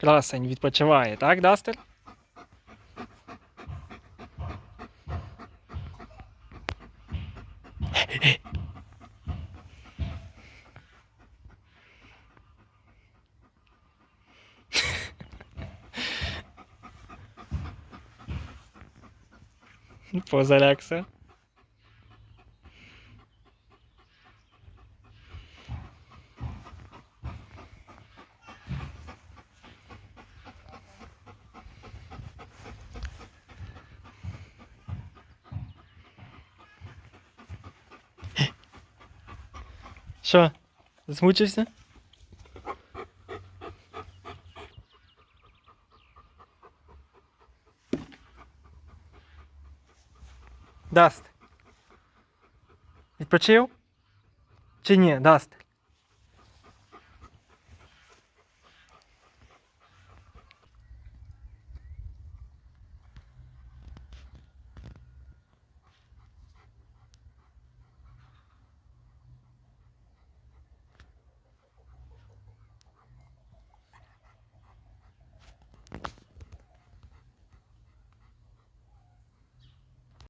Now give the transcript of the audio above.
Красень відпочиває, так, Дастер? Позалякся. Що, змучився? Даст. Відпочив? Чи ні, Даст?